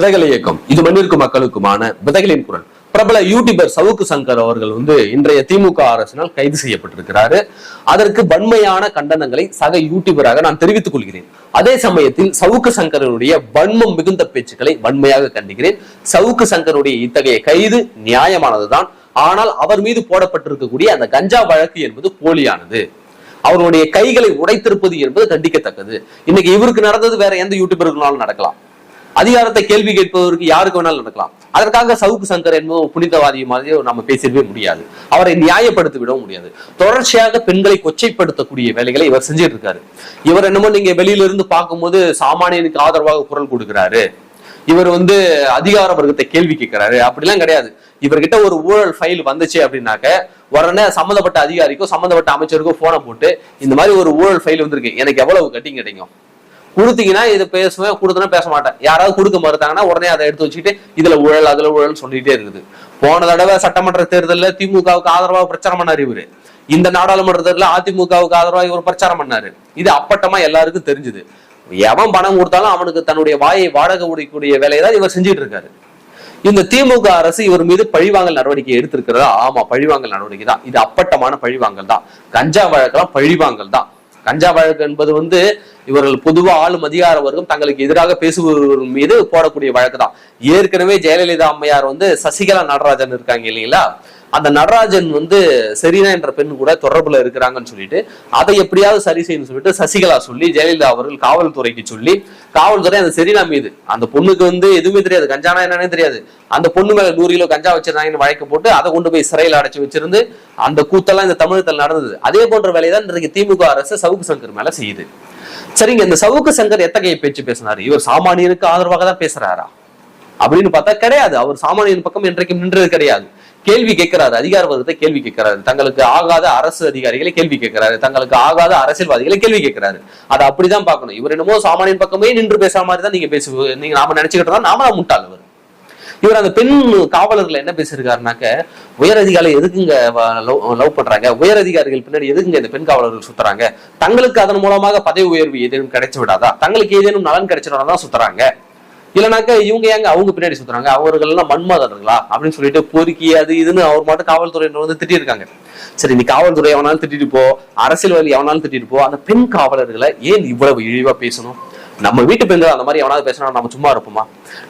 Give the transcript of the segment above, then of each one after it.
விதைகள் இயக்கம். இது மண்ணிற்கு மக்களுக்குமான விதைகளின் குரல். பிரபல யூடியூபர் சவுக்கு சங்கர் அவர்கள் வந்து இன்றைய திமுக அரசினால் கைது செய்யப்பட்டிருக்கிறாரு. அதற்கு வன்மையான கண்டனங்களை சக யூடியூபராக நான் தெரிவித்துக் கொள்கிறேன். அதே சமயத்தில் சவுக்கு சங்கரனுடைய வன்மம் மிகுந்த பேச்சுக்களை வன்மையாக கண்டிக்கிறேன். சவுக்கு சங்கருடைய இத்தகைய கைது நியாயமானதுதான். ஆனால் அவர் மீது போடப்பட்டிருக்கக்கூடிய அந்த கஞ்சா வழக்கு என்பது போலியானது. அவருடைய கைகளை உடைத்திருப்பது என்பது கண்டிக்கத்தக்கது. இன்னைக்கு இவருக்கு நடந்தது வேற எந்த யூடியூபர்களாலும் நடக்கலாம். அதிகாரத்தை கேள்வி கேட்பவருக்கு யாருக்கு வேணாலும் நடக்கலாம். அதற்காக சவுக்கு சங்கர் என்பதும் புனிதவாதி மாதிரி நம்ம பேசிடவே முடியாது. அவரை நியாயப்படுத்தி விடவும் முடியாது. தொடர்ச்சியாக பெண்களை கொச்சைப்படுத்தக்கூடிய வேலைகளை இவர் செஞ்சுட்டு இருக்காரு இவர் என்னமோ நீங்க வெளியில இருந்து பார்க்கும்போது சாமானியனுக்கு ஆதரவாக குரல் கொடுக்கிறாரு. இவர் வந்து அதிகார வர்க்கத்தை கேள்வி கேட்கிறாரு. அப்படிலாம் கிடையாது. இவர்கிட்ட ஒரு ஊழல் ஃபைல் வந்துச்சு அப்படின்னாக்க உடனே சம்மந்தப்பட்ட அதிகாரிக்கோ சம்மந்தப்பட்ட அமைச்சருக்கோ போனை போட்டு இந்த மாதிரி ஒரு ஊழல் ஃபைல் வந்திருக்கு. எனக்கு எவ்வளவு கட்டிங் கிடைக்கும் கொடுத்தீங்கன்னா இதை பேசுவேன் கொடுத்தனா பேச மாட்டேன். யாராவது கொடுக்க மறுத்தாங்கன்னா உடனே அதை எடுத்து வச்சுக்கிட்டு இதுல ஊழல் அதுல ஊழல் சொல்லிட்டே இருக்குது. போன தடவை சட்டமன்ற தேர்தலில் திமுகவுக்கு ஆதரவாக பிரச்சாரம் பண்ணார் இவரு. இந்த நாடாளுமன்ற தேர்தலில் அதிமுகவுக்கு ஆதரவாக இவர் பிரச்சாரம் பண்ணாரு. இது அப்பட்டமா எல்லாருக்கும் தெரிஞ்சுது. எவன் பணம் கொடுத்தாலும் அவனுக்கு தன்னுடைய வாயை வாடகை உடைக்கூடிய வேலையை தான் இவர் செஞ்சுட்டு இருக்காரு இந்த திமுக அரசு இவர் மீது பழிவாங்கல் நடவடிக்கை எடுத்திருக்கிறதா? ஆமா பழிவாங்கல் நடவடிக்கை தான் இது அப்பட்டமான பழிவாங்கல் தான். கஞ்சா வழக்கெல்லாம் பழிவாங்கல் தான். கஞ்சா வழக்கு என்பது வந்து இவர்கள் பொதுவா ஆளும் அதிகார வர்க்கம் தங்களுக்கு எதிராக பேசுபவர்கள் மீது போடக்கூடிய வழக்கு தான் ஏற்கனவே ஜெயலலிதா அம்மையார் வந்து சசிகலா நடராஜன் இருக்காங்க இல்லைங்களா? அந்த நடராஜன் வந்து செரீனா என்ற பெண் கூட தொடர்புல இருக்கிறாங்கன்னு சொல்லிட்டு அதை எப்படியாவது சரி செய்யணும்னு சொல்லிட்டு சசிகலா சொல்லி ஜெயலலிதா அவர்கள் காவல்துறைக்கு சொல்லி காவல்துறை அந்த செரீனா மீது. அந்த பொண்ணுக்கு வந்து எதுவுமே தெரியாது. கஞ்சானா என்னன்னே தெரியாது. அந்த பொண்ணு மேல நூறு கிலோ கஞ்சா வச்சிருந்தாங்கன்னு வழக்கு போட்டு அதை கொண்டு போய் சிறையில் அடைச்சு வச்சிருந்து அந்த கூத்தெல்லாம் இந்த தமிழகத்தில் நடந்தது. அதே போன்ற வேலையை தான் இன்றைக்கு திமுக அரசு சவுக்கு சங்கர் மேல செய்யுது. சரிங்க இந்த சவுக்கு சங்கர் எத்தகைய பேச்சு பேசினாரு? இவர் சாமானியனுக்கு ஆதரவாக தான் பேசுறாரா? அப்படின்னு பார்த்தா கிடையாது. அவர் சாமானியன் பக்கம் இன்றைக்கும் நின்றது கிடையாது. கேள்வி கேட்கிறாரு அதிகார வர்க்கத்தை கேள்வி கேட்கிறாரு. தங்களுக்கு ஆகாத அரசு அதிகாரிகளை கேள்வி கேட்கிறாரு. தங்களுக்கு ஆகாத அரசியல்வாதிகளை கேள்வி கேட்கிறாரு. அதை அப்படிதான் பார்க்கணும். இவர் என்னமோ சாமானியன் பக்கமே நின்று பேசுற மாதிரி தான் நீங்க பேசு நீங்க நாம நினைச்சுக்கிட்டு தான் நாம தான் முட்டாள் இவர். இவர் அந்த பெண் காவலர்கள் என்ன பேசியிருக்காருனாக்க உயர் அதிகாரிகள் எதுக்குங்க லவ் பண்றாங்க? உயர் அதிகாரிகள் பின்னாடி எதுக்குங்க இந்த பெண் காவலர்கள் சுத்துறாங்க? தங்களுக்கு அதன் மூலமாக பதவி உயர்வு ஏதேனும் கிடைச்சு விடாதா? தங்களுக்கு ஏதேனும் நலன் கிடைச்சிடாதான் தான் சுத்துறாங்க. இல்லைனாக்கா இவங்க ஏங்க அவங்க பின்னாடி சுத்துறாங்க? அவர்கள் எல்லாம் மன்மதர்களா? அப்படின்னு சொல்லிட்டு பொறுக்கி அது இதுன்னு அவர் மட்டும் காவல்துறையினர் வந்து திட்டிருக்காங்க சரி நீ காவல்துறை எவனாலும் திட்டிட்டு போ அரசியல்வாதி எவனாலும் திட்டிட்டு போ அந்த பெண் காவலர்களை ஏன் இவ்வளவு இழிவா பேசணும்? நம்ம வீட்டு பெண்கள் அந்த மாதிரி எவனாவது பேசினா நம்ம சும்மா இருப்போமா?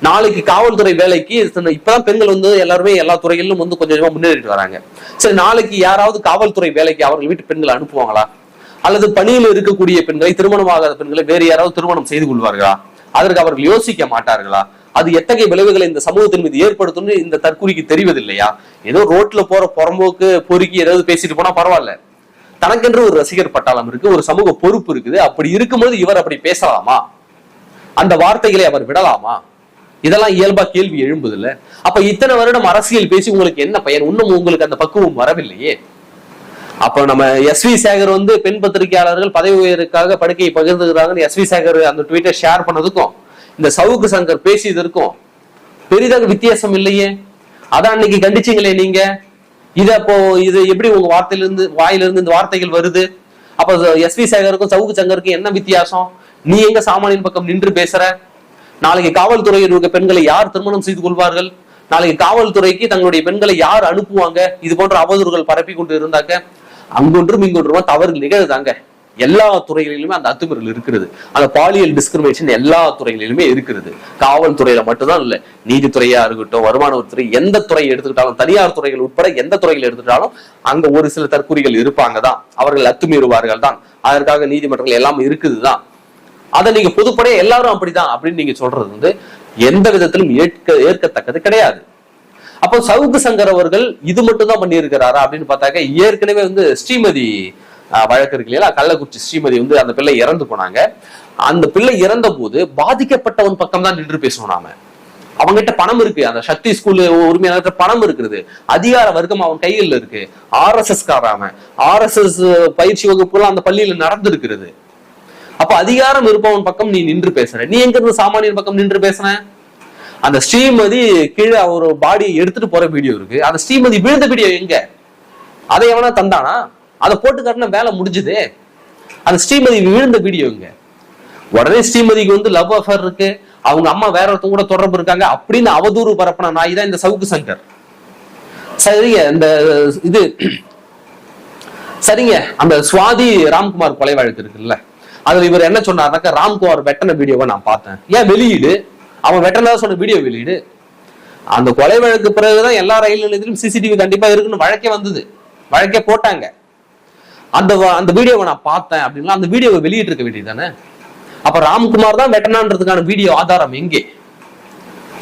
நாளைக்கு காவல்துறை வேலைக்கு இப்பதான் பெண்கள் வந்து எல்லாருமே எல்லா துறைகளிலும் வந்து கொஞ்சம் கொஞ்சமா முன்னேறிட்டு வராங்க. சரி நாளைக்கு யாராவது காவல்துறை வேலைக்கு அவர்கள் வீட்டு பெண்களை அனுப்புவாங்களா? அல்லது பணியில் இருக்கக்கூடிய பெண்களை திருமணமாகாத பெண்களை வேறு யாராவது திருமணம் செய்து கொள்வார்களா? அதற்கு அவர்கள் யோசிக்க மாட்டார்களா? அது எத்தகைய விளைவுகளை இந்த சமூகத்தின் மீது ஏற்படுத்தும்னு இந்த தற்கூரிக்கு தெரிவதில்லையா? ஏதோ ரோட்ல போற புறம்போக்கு பொறுக்கி ஏதாவது பேசிட்டு போனா பரவாயில்ல. தனக்கென்று ஒரு ரசிகர் பட்டாளம் இருக்கு ஒரு சமூக பொறுப்பு இருக்குது. அப்படி இருக்கும்போது இவர் அப்படி பேசலாமா? அந்த வார்த்தைகளை அவர் விடலாமா? இதெல்லாம் இயல்பா கேள்வி எழும்புது இல்ல அப்ப இத்தனை வருடம் அரசியல் பேசி உங்களுக்கு என்ன பயன்? இன்னும் உங்களுக்கு அந்த பக்குவம் வரவில்லையே. அப்போ நம்ம எஸ் வி சேகர் வந்து பெண் பத்திரிகையாளர்கள் பதவி உயருக்காக படுக்கையை பகிர்ந்துக்கிறாங்கன்னு எஸ் வி சேகர் அந்த ட்வீட்டை ஷேர் பண்ணதுக்கும் இந்த சவுக்கு சங்கர் பேசியதற்கும் பெரிதாக வித்தியாசம் இல்லையே? அதான் அன்னைக்கு கண்டிச்சிங்களே நீங்க? இத அப்போ இது எப்படி உங்க வார்த்தையிலிருந்து வாயிலிருந்து இந்த வார்த்தைகள் வருது? அப்போ எஸ் வி சேகருக்கும் சவுக்கு சங்கருக்கும் என்ன வித்தியாசம்? நீ எங்க சாமானியன் பக்கம் நின்று பேசுற? நாளைக்கு காவல்துறையில் இருக்க பெண்களை யார் திருமணம் செய்து கொள்வார்கள்? நாளைக்கு காவல்துறைக்கு தங்களுடைய பெண்களை யார் அனுப்புவாங்க? இது போன்ற அவதூறுகள் பரப்பி கொண்டு இருந்தாக்க அங்கொன்றும் இங்கொன்றுமா தவறு நிகழ்தாங்க. எல்லா துறைகளிலுமே அந்த அத்துமீறல் இருக்கிறது. அந்த பாலியல் டிஸ்கிரிமினேஷன் எல்லா துறைகளிலுமே இருக்கிறது. காவல்துறையில மட்டும்தான் இல்ல நீதித்துறையா இருக்கட்டும் வருமானத்துறை எந்த துறை எடுத்துக்கிட்டாலும் தனியார் துறைகள் உட்பட எந்த துறைகள் எடுத்துக்கிட்டாலும் அங்க ஒரு சில தற்கூறிகள் இருப்பாங்க தான். அவர்கள் அத்துமீறுவார்கள் தான். அதற்காக நீதிமன்றங்கள் எல்லாம் இருக்குதுதான் அதை நீங்க பொதுப்படையா எல்லாரும் அப்படிதான் அப்படின்னு நீங்க சொல்றது வந்து எந்த விதத்திலும் ஏற்க ஏற்கத்தக்கது கிடையாது. அப்போ சவுக்கு சங்கர் அவர்கள் இது மட்டும் தான் பண்ணியிருக்கிறாரா அப்படின்னு பார்த்தாக்க ஏற்கனவே வந்து ஸ்ரீமதி ஆஹ், வழக்கு இருக்கு இல்லையா? கள்ளக்குறிச்சி ஸ்ரீமதி வந்து அந்த பிள்ளை இறந்து போனாங்க. அந்த பிள்ளை இறந்த போது பாதிக்கப்பட்டவன் பக்கம் தான் நின்று பேசணும் நாம. அவங்ககிட்ட பணம் இருக்கு. அந்த சக்தி ஸ்கூல் உரிமையாளர்கிட்ட பணம் இருக்குது. அதிகார வர்க்கம் அவன் கையில் இருக்கு. ஆர் எஸ் எஸ் காராம ஆர் எஸ் எஸ் பயிற்சி வகுப்புலாம் அந்த பள்ளியில நடந்திருக்கிறது. அப்ப அதிகாரம் இருப்பவன் பக்கம் நீ நின்று பேசுற. நீ எங்க இருந்து சாமானியன் பக்கம் நின்று பேசுன? அந்த ஸ்ரீமதி கீழே அவர் பாடியை எடுத்துட்டு போற வீடியோ இருக்கு. அந்த ஸ்ரீமதி விழுந்த வீடியோ எங்க? அதை எவனா தந்தானா? அதை போட்டு வேலை முடிஞ்சுதே. அந்த ஸ்ரீமதி விழுந்த வீடியோ எங்க? உடனே ஸ்ரீமதிக்கு வந்து லவ் அஃபேர் இருக்கு. அவங்க அம்மா வேற ஒருத்தவங்க கூட தொடர்பு இருக்காங்க. அப்படின்னு அவதூறு பரப்பின நாய் தான் இந்த சவுக்கு சங்கர். சரிங்க இந்த இது சரிங்க. அந்த சுவாதி ராம்குமார் கொலை வழக்கு இருக்குல்ல. அதுல இவர் என்ன சொன்னார்னாக்கா ராம்குமார் வெட்டன வீடியோவை நான் பார்த்தேன். ஏன் வெளியீடு? அவன் வெட்டனதா சொன்ன வீடியோ வெளியீடு. அந்த கொலை வழக்கு பிறகுதான் எல்லா ரயில் நிலையத்திலும் சிசிடிவி கண்டிப்பா இருக்குன்னு வழக்கே வந்தது. வழக்கே போட்டாங்க. அந்த அந்த வீடியோவை நான் பார்த்தேன் அப்படின்னா அந்த வீடியோவை வெளியிட்டு இருக்க வேண்டியது தானே? அப்ப ராம்குமார் தான் வெட்டனான்றதுக்கான வீடியோ ஆதாரம் எங்கே?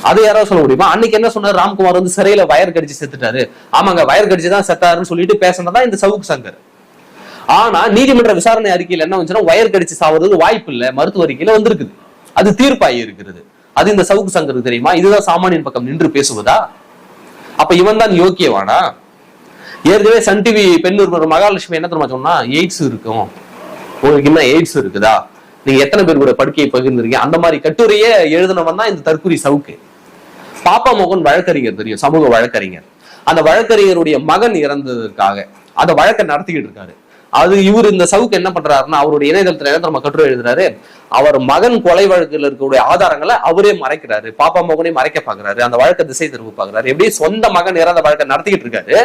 அது யாராவது சொல்ல முடியுமா? அன்னைக்கு என்ன சொன்னார்? ராம்குமார் வந்து சிறையில வயர் கடிச்சு செத்துட்டாரு. ஆமாங்க வயர் கடிச்சு தான் செத்தாருன்னு சொல்லிட்டு பேசினதான் இந்த சவுக் சங்கர். ஆனா நீதிமன்ற விசாரணை அறிக்கையில் என்ன வந்துச்சுன்னா வயர் கடிச்சு சாவதுக்கு வாய்ப்பு இல்லை மருத்துவ அறிக்கையில வந்திருக்குது. அது தீர்ப்பாகி இருக்கிறது. அது இந்த சவுக்கு சங்கருக்கு தெரியுமா? இதுதான் சாமானியன் பக்கம் நின்று பேசுவதா? அப்ப இவன் தான் யோக்கியவானா? ஏற்கனவே சன் டிவி பெண் ஒருவர் மகாலட்சுமி என்ன தெரியுமா சொன்னா? எய்ட்ஸ் இருக்கும். உங்களுக்கு என்ன எய்ட்ஸ் இருக்குதா? நீங்க எத்தனை பேர் கூட படுக்கையை பகிர்ந்துருக்கீங்க? அந்த மாதிரி கட்டுரையே எழுதினவன் தான் இந்த தற்குறி சவுக்கு. பாப்பா மோகன் வழக்கறிஞர் தெரியும் சமூக வழக்கறிஞர். அந்த வழக்கறிஞருடைய மகன் இறந்ததற்காக. அந்த வழக்கை நடத்திக்கிட்டு இருக்காரு. அது இவர் இந்த சவுக்கு என்ன பண்றாருன்னா அவருடைய இணையதளத்துல என்ன நம்ம கட்டுரை எழுதுறாரு. அவர் மகன் கொலை வழக்கில் இருக்கக்கூடிய ஆதாரங்களை அவரே மறைக்கிறாரு. பாப்பா மகனையும் மறைக்க பாக்குறாரு. அந்த வழக்கை திசை திரும்ப பாக்குறாரு. எப்படி சொந்த மகன் இறந்த வழக்கை நடத்திக்கிட்டு இருக்காரு?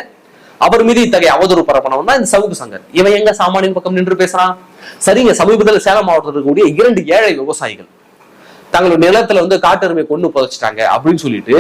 அவர் மீது இத்தகைய அவதூறு பரப்பனவன் தான் இந்த சவுக்கு சங்கர். இவன் எங்க சாமானியன் பக்கம் நின்று பேசுறான்? சரிங்க சமீபத்தில் சேலம் மாவட்டத்தில் இருக்கக்கூடிய இரண்டு ஏழை விவசாயிகள் தங்களோட நிலத்துல வந்து காட்டெருமை கொண்டு புதைச்சிட்டாங்க அப்படின்னு சொல்லிட்டு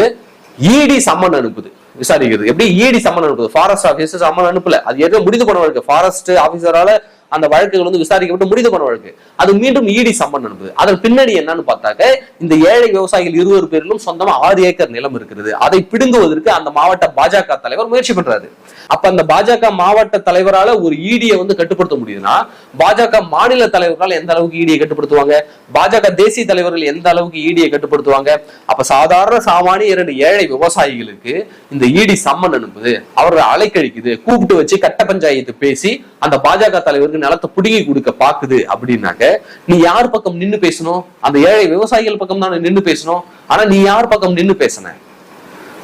ஈடி சம்மன் அனுப்புது. விசாரிக்கிறது. எப்படி இடி சம்மன் அனுப்புது ஃபாரஸ்ட் ஆஃபீஸர் சம்மன் அனுப்பல. அது ஏற்கனவே முடிந்து போன ஃபாரஸ்ட் ஆஃபீஸரால அந்த வழக்குகள் வந்து விசாரிக்கப்பட்டு முடிந்து போன வழக்கு. அது மீண்டும் இடி சம்மன் அனுப்புது அதன் பின்னணி என்னன்னு பார்த்தாக்க இந்த ஏழை விவசாயிகள் இருவர் பேரிலும் சொந்தமா ஆறு ஏக்கர் நிலம் இருக்கிறது. அதை பிடுங்குவதற்கு அந்த மாவட்ட பாஜக தலைவர் முயற்சி பண்றாரு. அப்ப அந்த பாஜக மாவட்ட தலைவரால ஒரு ஈடியை வந்து கட்டுப்படுத்த முடியுதுன்னா பாஜக மாநில தலைவர்களால் எந்த அளவுக்கு ஈடியை கட்டுப்படுத்துவாங்க? பாஜக தேசிய தலைவர்கள் எந்த அளவுக்கு ஈடியை கட்டுப்படுத்துவாங்க? அப்ப சாதாரண சாமானிய இரண்டு ஏழை விவசாயிகளுக்கு இந்த ஈடி சம்மன் அனுப்புது அவர்களை அலைக்கழிக்குது. கூப்பிட்டு வச்சு கட்ட பஞ்சாயத்து பேசி அந்த பாஜக தலைவருக்கு நிலத்தை பிடுங்கி கொடுக்க பாக்குது அப்படின்னாக்க நீ யார் பக்கம் நின்னு பேசணும்? அந்த ஏழை விவசாயிகள் பக்கம் தான் நின்னு பேசணும். ஆனா நீ யார் பக்கம் நின்னு பேசின?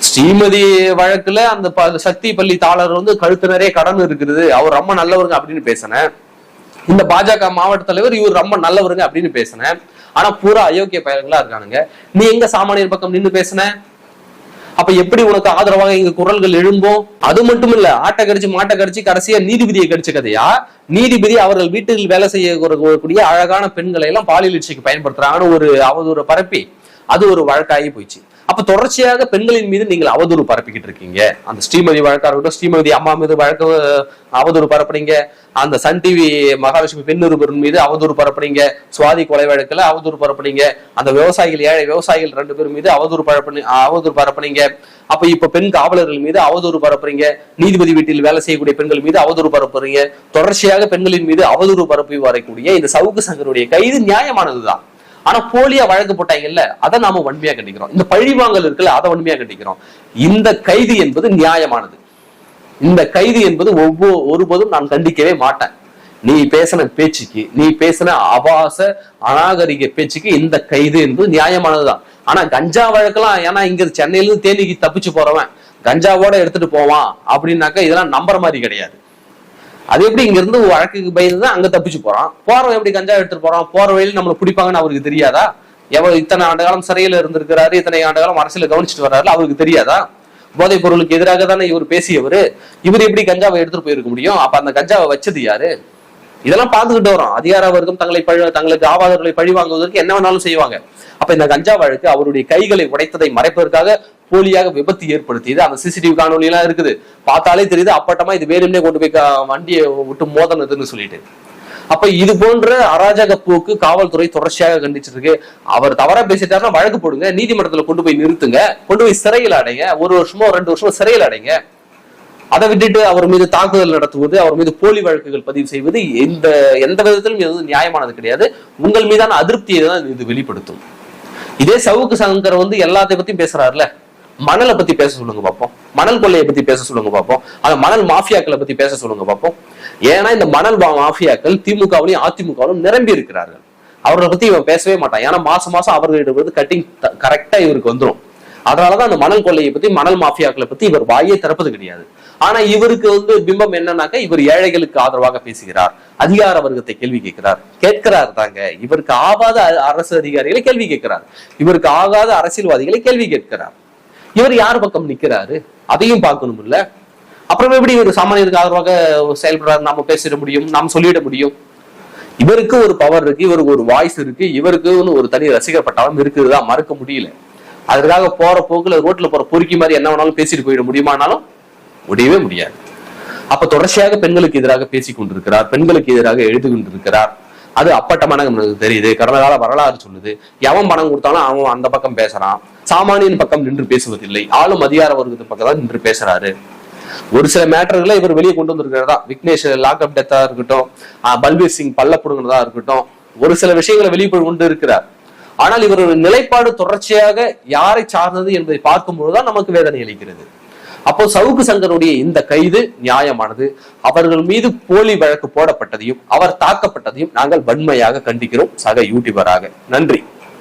ஸ்ரீமதி வழக்குல அந்த ப- சக்தி பள்ளி தாளர் வந்து கழுத்து நிறைய கடன் இருக்குது. அவர் ரொம்ப நல்லவருங்க அப்படின்னு பேசினேன் இந்த பாஜக மாவட்ட தலைவர் இவர் ரொம்ப நல்லவருங்க அப்படின்னு பேசினேன் ஆனா பூரா அயோக்கிய பயன்களா இருக்கானுங்க. நீ எங்க சாமானியர் பக்கம் நின்னு பேசின? அப்ப எப்படி உனக்கு ஆதரவாக இங்க குரல்கள் எழும்பும் அது மட்டும் இல்ல ஆட்டை கடிச்சு மாட்டை கடிச்சு கடைசியா நீதிபதியை கடிச்ச கதையா? நீதிபதி அவர்கள் வீட்டில் வேலை செய்யக்கூடிய அழகான பெண்களை எல்லாம் பாலியல் இச்சைக்கு பயன்படுத்துறாங்கன்னு ஒரு அவதூறு பரப்பி அது ஒரு வழக்காகி போயிடுச்சு. அப்ப தொடர்ச்சியாக பெண்களின் மீது நீங்கள் அவதூறு பரப்பிக்கிட்டு இருக்கீங்க. அந்த ஸ்ரீமதி வழக்கா இருக்கட்டும் ஸ்ரீமதி அம்மா மீது வழக்கு அவதூறு பரப்புறீங்க அந்த சன் டிவி மகாலட்சுமி பெண் நிருபர் மீது அவதூறு பரப்புறீங்க சுவாதி கொலை வழக்குல அவதூறு பரப்புறீங்க அந்த விவசாயிகள் ஏழை விவசாயிகள் ரெண்டு பேர் மீது அவதூறு பரப்பு அவதூறு பரப்புறீங்க அப்ப இப்ப பெண் காவலர்கள் மீது அவதூறு பரப்புறீங்க. நீதிபதி வீட்டில் வேலை செய்யக்கூடிய பெண்கள் மீது அவதூறு பரப்புறீங்க. தொடர்ச்சியாக பெண்களின் மீது அவதூறு பரப்பி வரக்கூடிய இந்த சவுக்கு சங்கருடைய கைது நியாயமானதுதான். ஆனா போலியா வழக்கு போட்டாங்கல்ல அதை நாம வன்மையா கண்டிக்கிறோம். இந்த பழிவாங்கல் இருக்குல்ல அதை வன்மையா கண்டிக்கிறோம். இந்த கைது என்பது நியாயமானது. இந்த கைது என்பது ஒவ்வொரு ஒருபோதும் நான் கண்டிக்கவே மாட்டேன். நீ பேசின பேச்சுக்கு நீ பேசின அபாச அநாகரிக பேச்சுக்கு இந்த கைது என்பது நியாயமானதுதான். ஆனா கஞ்சா வழக்கெல்லாம் ஏன்னா இங்க சென்னையிலிருந்து தேனிக்கு தப்பிச்சு போறவன் கஞ்சாவோட எடுத்துட்டு போவான் அப்படின்னாக்கா இதெல்லாம் நம்புற மாதிரி கிடையாது. அது எப்படி இங்க இருந்து வழக்குக்கு பயந்து தான் அங்க தப்பிச்சு போறான். போறவன் எப்படி கஞ்சா எடுத்துட்டு போறான்? போற வழியில நம்மள பிடிப்பாங்கன்னு அவருக்கு தெரியாதா? எவ்வளவு இத்தனை ஆண்டு காலம் சிறையில இருந்திருக்கிறாரு இத்தனை ஆண்டு காலம் அரசியல கவனிச்சுட்டு வர்றாரு அவருக்கு தெரியாதா? போதைப் பொருளுக்கு எதிராக தானே இவர் பேசியவர். இவர் எப்படி கஞ்சாவை எடுத்துட்டு போயிருக்க முடியும்? அப்ப அந்த கஞ்சாவை வச்சது யாரு? இதெல்லாம் பார்த்துக்கிட்டு வரோம் அதிகார வர்க்கம் தங்களை பழி தங்களுக்கு ஆவாதர்களை பழி வாங்குவதற்கு என்ன வேணாலும் செய்வாங்க. அப்ப இந்த கஞ்சா வழக்கு அவருடைய கைகளை உடைத்ததை மறைப்பதற்காக போலியாக விபத்து ஏற்படுத்தியது. அந்த சிசிடிவி காணொலி எல்லாம் இருக்குது. பார்த்தாலே தெரியுது அப்பட்டமா இது வேணும்னே கொண்டு போய் வண்டியை விட்டு மோதனதுன்னு சொல்லிட்டு. அப்ப இது போன்ற அராஜக போக்கு காவல்துறை தொடர்ச்சியாக கண்டிச்சிட்டு இருக்கு அவர் தவறா பேசிட்டாருன்னா வழக்கு போடுங்க நீதிமன்றத்துல கொண்டு போய் நிறுத்துங்க கொண்டு போய் சிறையில் அடைங்க ஒரு வருஷமோ ரெண்டு வருஷமோ சிறையில் அடைங்க. அதை விட்டுட்டு அவர் மீது தாக்குதல் நடத்துவது அவர் மீது போலி வழக்குகள் பதிவு செய்வது எந்த எந்த விதத்திலும் எதுவும் நியாயமானது கிடையாது. உங்கள் மீதான அதிருப்தியை தான் இது வெளிப்படுத்தும். இதே சவுக்கு சங்கர் வந்து எல்லாத்தை பத்தியும் பேசுறாருல மணலை பத்தி பேச சொல்லுங்க பார்ப்போம் மணல் கொள்ளையை பத்தி பேச சொல்லுங்க பார்ப்போம் அந்த மணல் மாஃபியாக்களை பத்தி பேச சொல்லுங்க பார்ப்போம் ஏன்னா இந்த மணல் மாஃபியாக்கள் திமுகவிலும் அதிமுகவிலும் நிரம்பி இருக்கிறார்கள். அவர்களை பத்தி இவன் பேசவே மாட்டான். ஏன்னா மாசம் மாசம் அவர்களிடம் வந்து கட்டிங் கரெக்டா இவருக்கு வந்துரும். அதனாலதான் அந்த மணல் கொள்ளையை பத்தி மணல் மாஃபியாக்களை பத்தி இவர் வாயே திறப்பது கிடையாது. ஆனா இவருக்கு வந்து பிம்பம் என்னன்னாக்கா இவர் ஏழைகளுக்கு ஆதரவாக பேசுகிறார். அதிகார வர்க்கத்தை கேள்வி கேட்கிறார். கேட்கிறார் தாங்க. இவருக்கு ஆகாத அரசு அதிகாரிகளை கேள்வி கேட்கிறார். இவருக்கு ஆகாத அரசியல்வாதிகளை கேள்வி கேட்கிறார். இவர் யார் பக்கம் நிக்கிறாரு? அதையும் பார்க்கணும் இல்ல அப்புறம் எப்படி இவர் சாமானியருக்கு ஆதரவாக செயல்படுறாரு? நாம பேசிட முடியும் நாம் சொல்லிட முடியும். இவருக்கு ஒரு பவர் இருக்கு இவருக்கு ஒரு வாய்ஸ் இருக்கு இவருக்குன்னு ஒரு தனி ரசிகர் பட்டாளம் இருக்குதுதான் மறுக்க முடியல. அதற்காக போற போக்குல ரோட்ல போற பொறுக்கி மாதிரி என்ன வேணாலும் பேசிட்டு போயிட முடியுமானாலும் முடியவே முடியாது. அப்ப தொடர்ச்சியாக பெண்களுக்கு எதிராக பேசிக் கொண்டிருக்கிறார் பெண்களுக்கு எதிராக எழுதி கொண்டிருக்கிறார் அது அப்பட்டமான நமக்கு தெரியுது. கடந்த கால வரலாறு சொல்லுது. எவன் பணம் கொடுத்தாலும் அவன் அந்த பக்கம் பேசுறான். சாமானியன் பக்கம் நின்று பேசுவதில்லை. ஆளும் அதிகார வர்க்கத்து பக்கம் தான் நின்று பேசுறாரு. ஒரு சில மேட்டர்களை இவர் வெளியே கொண்டு வந்திருக்கிறதா? விக்னேஷ் லாக்அப் டெத்தா இருக்கட்டும் பல்பீர் சிங் பல்ல புடுங்கினதா இருக்கட்டும் ஒரு சில விஷயங்களை வெளியே கொண்டு இருக்கிறார். ஆனால் இவர் நிலைப்பாடு தொடர்ச்சியாக யாரை சார்ந்தது என்பதை பார்க்கும் பொழுதுதான் நமக்கு வேதனை அளிக்கிறது. அப்போ சவுக்கு சங்கருடைய இந்த கைது நியாயமானது. அவர்கள் மீது போலி வழக்கு போடப்பட்டதையும் அவர் தாக்கப்பட்டதையும் நாங்கள் வன்மையாக கண்டிக்கிறோம் சக யூடியூபராக நன்றி.